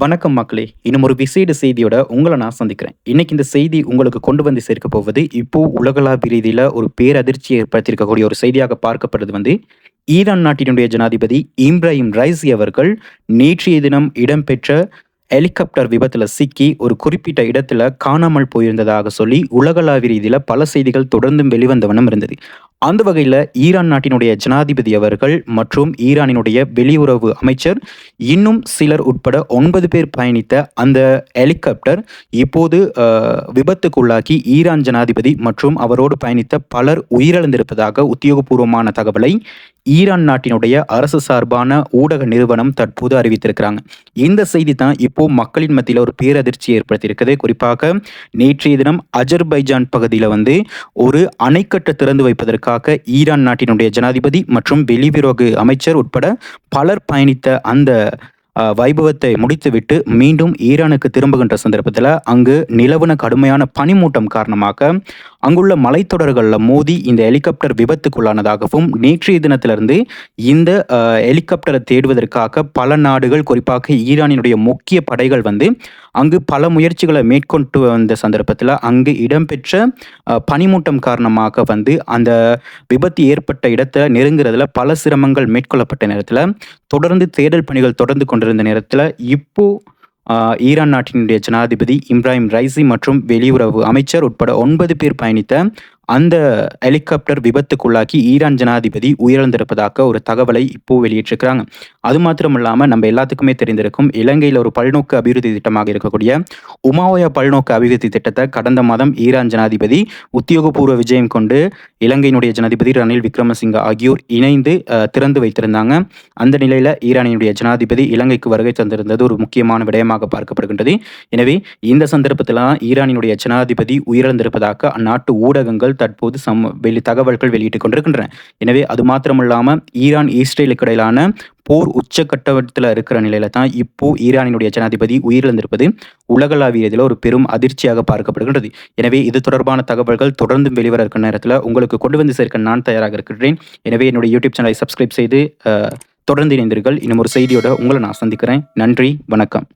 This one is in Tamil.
வணக்கம் மக்களே. இன்னும் ஒரு விசேட செய்தியோட உங்களை நான் சந்திக்கிறேன். இன்னைக்கு இந்த செய்தி உங்களுக்கு கொண்டு வந்து சேர்க்க போவது இப்போ உலகளாவிய ரீதியில் ஒரு பேரதிர்ச்சியை ஏற்படுத்தியிருக்கக்கூடிய ஒரு செய்தியாக பார்க்கப்படுறது வந்து ஈரான் நாட்டினுடைய ஜனாதிபதி இப்ராஹிம் ரைசி அவர்கள் நேற்றைய தினம் இடம்பெற்ற ஹெலிகாப்டர் விபத்தில் சிக்கி ஒரு குறிப்பிட்ட இடத்துல காணாமல் போயிருந்ததாக சொல்லி உலகளாவிய ரீதியில் பல செய்திகள் தொடர்ந்தும் வெளிவந்தவனும் இருந்தது. அந்த வகையில் ஈரான் நாட்டினுடைய ஜனாதிபதி அவர்கள் மற்றும் ஈரானினுடைய வெளியுறவு அமைச்சர் இன்னும் சிலர் உட்பட ஒன்பது பேர் பயணித்த அந்த ஹெலிகாப்டர் இப்போது விபத்துக்குள்ளாக்கி ஈரான் ஜனாதிபதி மற்றும் அவரோடு பயணித்த பலர் உயிரிழந்திருப்பதாக உத்தியோகபூர்வமான தகவலை ஈரான் நாட்டினுடைய அரசு சார்பான ஊடக நிறுவனம் தற்போது அறிவித்திருக்கிறாங்க. இந்த செய்தி தான் இப்போ மக்களின் மத்தியில் ஒரு பேரதிர்ச்சி ஏற்படுத்தியிருக்குது. குறிப்பாக நேற்றைய தினம் அஜர்பைஜான் பகுதியில் வந்து ஒரு அணைக்கட்டை திறந்து வைப்பதற்கு காக்க ஈரான் நாட்டினுடைய ஜனாதிபதி மற்றும் வெளிவிரோக அமைச்சர் உட்பட பலர் பயணித்த அந்த வைபவத்தை முடித்துவிட்டு மீண்டும் ஈரானுக்கு திரும்புகின்ற சந்தர்ப்பத்தில் அங்கு நிலவுன கடுமையான பனிமூட்டம் காரணமாக அங்குள்ள மலைத்தொடர்களில் மோதி இந்த ஹெலிகாப்டர் விபத்துக்குள்ளானதாகவும் நேற்றைய தினத்திலிருந்து இந்த ஹெலிகாப்டரை தேடுவதற்காக பல நாடுகள் குறிப்பாக ஈரானினுடைய முக்கிய படைகள் வந்து அங்கு பல முயற்சிகளை மேற்கொண்டு வந்த சந்தர்ப்பத்தில் அங்கு இடம்பெற்ற பனிமூட்டம் காரணமாக வந்து அந்த விபத்து ஏற்பட்ட இடத்தை நெருங்குறதுல பல சிரமங்கள் மேற்கொள்ளப்பட்ட நேரத்தில் தொடர்ந்து தேடல் பணிகள் தொடர்ந்து கொண்டிருந்த நேரத்தில் இப்போ ஈரான் நாட்டினுடைய ஜனாதிபதி இப்ராஹிம் ரைசி மற்றும் வெளியுறவு அமைச்சர் உட்பட ஒன்பது பேர் பயணித்த அந்த ஹெலிகாப்டர் விபத்துக்குள்ளாக்கி ஈரான் ஜனாதிபதி உயிரிழந்திருப்பதாக ஒரு தகவலை இப்போ வெளியிட்டிருக்கிறாங்க. அது மாத்திரம் இல்லாமல் நம்ம எல்லாத்துக்குமே தெரிந்திருக்கும் இலங்கையில் ஒரு பல்நோக்கு அபிவிருத்தி திட்டமாக இருக்கக்கூடிய உமாவோயா பல்நோக்கு அபிவிருத்தி திட்டத்தை கடந்த மாதம் ஈரான் ஜனாதிபதி உத்தியோகபூர்வ விஜயம் கொண்டு இலங்கையினுடைய ஜனாதிபதி ரணில் விக்ரமசிங்க ஆகியோர் இணைந்து திறந்து வைத்திருந்தாங்க. அந்த நிலையில் ஈரானினுடைய ஜனாதிபதி இலங்கைக்கு வருகை தந்திருந்தது ஒரு முக்கியமான விடயமாக பார்க்கப்படுகின்றது. எனவே இந்த சந்தர்ப்பத்தில் ஈரானினுடைய ஜனாதிபதி உயிரிழந்திருப்பதாக அந்நாட்டு ஊடகங்கள் தற்போது சம் வெளி தகவல்கள் வெளியிட்டுக் கொண்டிருக்கின்றன. எனவே அது மாத்திரமல்லாமல் ஈரான் இஸ்ரேலுக்கு இடையிலான போர் உச்சக்கட்டத்தில் இருக்கிற நிலையில தான் இப்போ ஈரானினுடைய ஜனாதிபதி உயிரிழந்திருப்பது உலகளாவியதில் ஒரு பெரும் அதிர்ச்சியாக பார்க்கப்படுகின்றது. எனவே இது தொடர்பான தகவல்கள் தொடர்ந்தும் வெளிவர இருக்கிற நேரத்தில் உங்களுக்கு கொண்டு வந்து சேர்க்க நான் தயாராக இருக்கின்றேன். எனவே என்னுடைய யூடியூப் சேனலை சப்ஸ்கிரைப் செய்து தொடர்ந்து இணைந்தீர்கள் இன்னும் ஒரு செய்தியோட உங்களை நான் சந்திக்கிறேன். நன்றி வணக்கம்.